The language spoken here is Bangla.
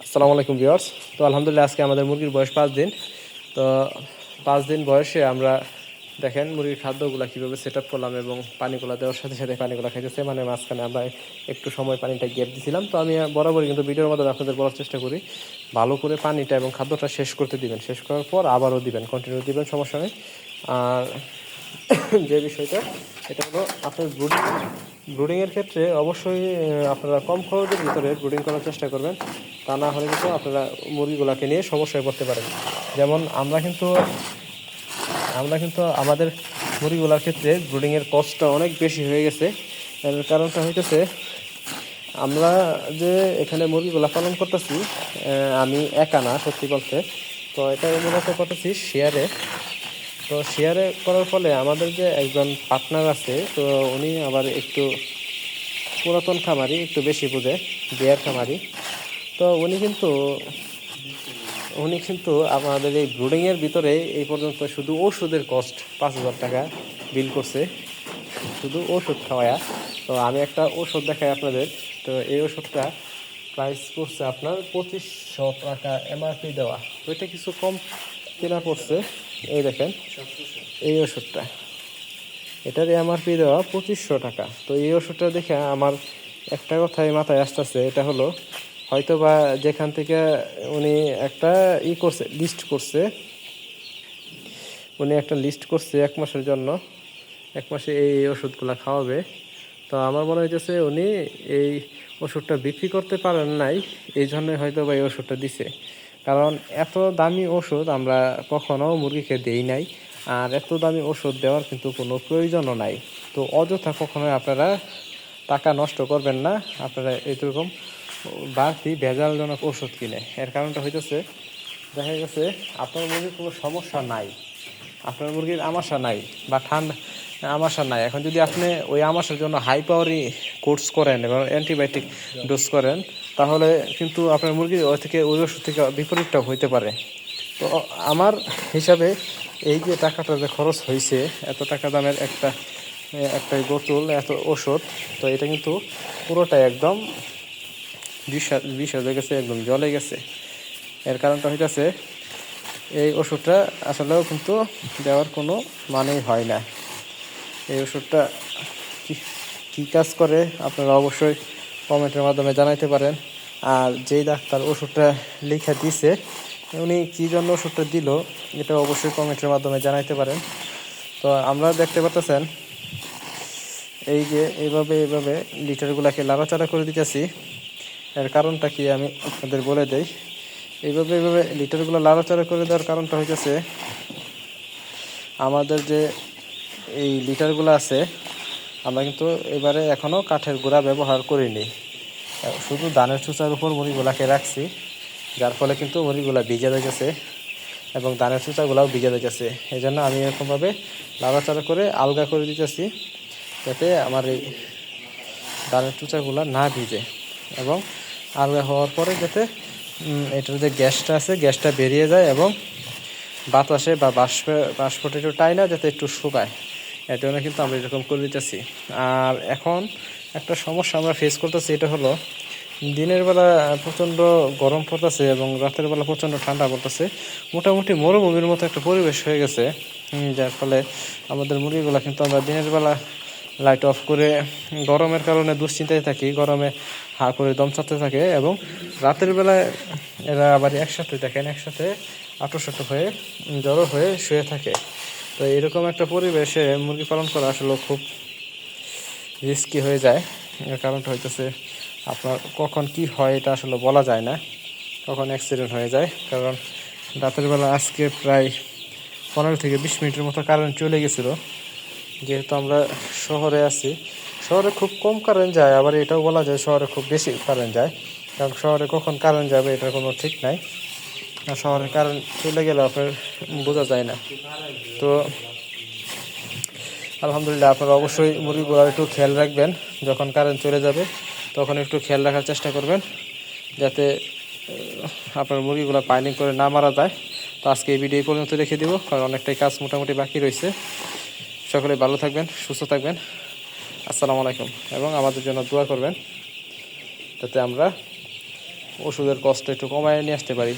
আসসালামু আলাইকুম ভিউয়ার্স। তো আলহামদুলিল্লাহ আজকে আমাদের মুরগির বয়স পাঁচ দিন। তো পাঁচ দিন বয়সে আমরা দেখেন মুরগির খাদ্যগুলো কীভাবে সেট আপ করলাম এবং পানিগুলো দেওয়ার সাথে সাথে পানিগুলো খাইতেছে। মানে মাঝখানে আমরা একটু সময় পানিটা গ্যাপ দিয়েছিলাম তো আমি বরাবরই কিন্তু ভিডিওর মাধ্যমে আপনাদের বলার চেষ্টা করি, ভালো করে পানিটা এবং খাদ্যটা শেষ করতে দিবেন। শেষ করার পর আবারও দিবেন কন্টিনিউ দিবেন, সমস্যা নেই। আর যে বিষয়টা এটা হলো আপনার ব্রুডিং ব্রুডিংয়ের ক্ষেত্রে অবশ্যই আপনারা কম খরচের ভিতরে ব্রুডিং করার চেষ্টা করবেন। তা না হলে কিন্তু আপনারা মুরগিগুলোকে নিয়ে সমস্যায় পড়তে পারেন। যেমন আমরা কিন্তু আমরা কিন্তু আমাদের মুরগিগুলোর ক্ষেত্রে ব্রুডিংয়ের কস্টটা অনেক বেশি হয়ে গেছে। এর কারণটা হইতেছে, আমরা যে এখানে মুরগিগুলো পালন করতেছি আমি একা না, সত্যি বলতে। তো এটা মূলত করতেছি শেয়ারে তো শেয়ারে করার ফলে আমাদের যে একজন পার্টনার আছে, তো উনি আবার একটু পুরাতন খামারি, একটু বেশি বুঝে বিয়ার খামারি। তো উনি কিন্তু উনি কিন্তু আমাদের এই ব্রুডিংয়ের ভিতরে এই পর্যন্ত শুধু ওষুধের কস্ট পাঁচ হাজার টাকা বিল করছে। শুধু ওষুধ খাওয়ায়া। তো আমি একটা ওষুধ দেখাই আপনাদের। তো এই ওষুধটা প্রাইস পড়ছে আপনার পঁচিশশো টাকা এমআরপি দেওয়া। ওইটা কিছু কম কেনা পড়ছে। এই দেখেন, এই ওষুধটা। এটার এমআরপি দেওয়া পঁচিশশো টাকা। তো এই ওষুধটা দেখে আমার একটা কথাই মাথায় আসতেছে, এটা হলো হয়তো বা যেখান থেকে উনি একটা ই করছে লিস্ট করছে, উনি একটা লিস্ট করছে এক মাসের জন্য, এক মাসে এই ওষুধগুলো খাওয়াবে। তো আমার মনে হইতেছে উনি এই ওষুধটা বিক্রি করতে পারেন নাই, এই জন্যই হয়তো বা এই ওষুধটা দিছে। কারণ এত দামি ওষুধ আমরা কখনো মুরগিকে দেই নাই, আর এত দামি ওষুধ দেওয়ার কিন্তু কোনো প্রয়োজনও নাই। তো অযথা কখনোই আপনারা টাকা নষ্ট করবেন না, আপনারা এরকম বাড়তি ভেজালজনক ওষুধ কিনে। এর কারণটা হইতেছে, দেখা গেছে আপনার মুরগির কোনো সমস্যা নাই, আপনার মুরগির আমাশা নাই বা ঠান্ডা আমাশা নাই। এখন যদি আপনি ওই আমাশার জন্য হাই পাওয়ারি কোর্স করেন এবং অ্যান্টিবায়োটিক ডোজ করেন তাহলে কিন্তু আপনার মুরগির ওই থেকে, ওই ওষুধ থেকে বিপরীতটাও হইতে পারে। তো আমার হিসাবে এই যে টাকাটা যে খরচ হয়েছে এত টাকা দামের একটা একটা বোতল, এত ওষুধ, তো এটা কিন্তু পুরোটাই একদম বিষ বিষ হয়ে গেছে, একদম জলে গেছে। এর কারণটা হইতেছে, এই ওষুধটা আসলেও কিন্তু দেওয়ার কোনো মানেই হয় না। এই ওষুধটা কী কাজ করে, আপনারা অবশ্যই কমেন্টের মাধ্যমে জানাইতে পারেন। আর যেই ডাক্তার ওষুধটা লিখে দিছে, উনি কী জন্য ওষুধটা দিল, এটা অবশ্যই কমেন্টের মাধ্যমে জানাইতে পারেন। তো আমরা দেখতে পাচ্ছেন এই যে এইভাবে এভাবে লিটারগুলোকে লাড়াচাড়া করে দিতেছি। এর কারণটা কি আমি আপনাদের বলে দেই। এইভাবে এইভাবে লিটারগুলো লাড়াচাড়া করে দেওয়ার কারণটা হইতেছে, আমাদের যে এই লিটারগুলো আছে আমরা কিন্তু এবারে এখনও কাঠের গুঁড়া ব্যবহার করিনি। শুধু ধানের চুচার উপর মুড়িগুলাকে রাখছি, যার ফলে কিন্তু মুড়িগুলা ভিজে যাচ্ছে এবং ধানের চুচাগুলাও ভিজে যাচ্ছে এই জন্য আমি এরকমভাবে লাড়াচাড়া করে আলগা করে দিতেছি, যাতে আমার এই ধানের চুচাগুলো না ভিজে এবং আলগা হওয়ার পরে যাতে এটার যে গ্যাসটা আছে, গ্যাসটা বেরিয়ে যায় এবং বাতাসে বা বাষ্প, বাষ্পটা একটু টাই না, যাতে একটু শুকায়। এর জন্য কিন্তু আমরা এরকম করে দিতেছি। আর এখন একটা সমস্যা আমরা ফেস করতেছি, এটা হলো দিনের বেলা প্রচণ্ড গরম পড়তেছে এবং রাতের বেলা প্রচণ্ড ঠান্ডা পড়তেছে। মোটামুটি মরুভূমির মতো একটা পরিবেশ হয়ে গেছে। যার ফলে আমাদের মুরগিগুলো কিন্তু আমরা দিনের বেলা লাইট অফ করে গরমের কারণে দুশ্চিন্তায় থাকি, গরমে হা করে দম চাতে থাকে এবং রাতের বেলায় এরা আবার একসাথে দেখেন, একসাথে আটোসাটো হয়ে জড়ো হয়ে শুয়ে থাকে। তো এরকম একটা পরিবেশে মুরগি পালন করা আসলে খুব রিস্কি হয়ে যায়। এর কারণটা হইতেছে আপনার কখন কি হয় এটা আসলে বলা যায় না। কখন অ্যাক্সিডেন্ট হয়ে যায়। কারণ রাতের বেলা আজকে প্রায় পনেরো থেকে বিশ মিনিটের মতো কারেন্ট চলে গেছিল। যেহেতু আমরা শহরে আছি। শহরে খুব কম কারেন্ট যায়, আবার এটাও বলা যায় শহরে খুব বেশি কারেন্ট যায়। কারণ শহরে কখন কারেন্ট যাবে এটার কোনো ঠিক নাই। আর শহরে কারেন্ট চলে গেলে আপনার বোঝা যায় না। তো আলহামদুলিল্লাহ আপনারা অবশ্যই মুরগিগুলো একটু খেয়াল রাখবেন। যখন কারেন্ট চলে যাবে, তখন একটু খেয়াল রাখার চেষ্টা করবেন যাতে আপনার মুরগিগুলো পাইলিং করে না মারা যায়। তো আজকে এই ভিডিও পর্যন্ত রেখে দিব, কারণ অনেকটাই কাজ মোটামুটি বাকি রয়েছে। সকলে ভালো থাকবেন, সুস্থ থাকবেন। আসসালামু আলাইকুম। এবং আমাদের জন্য দোয়া করবেন, যাতে আমরা ওষুধের কষ্ট একটু কমায় নিয়ে আসতে পারি।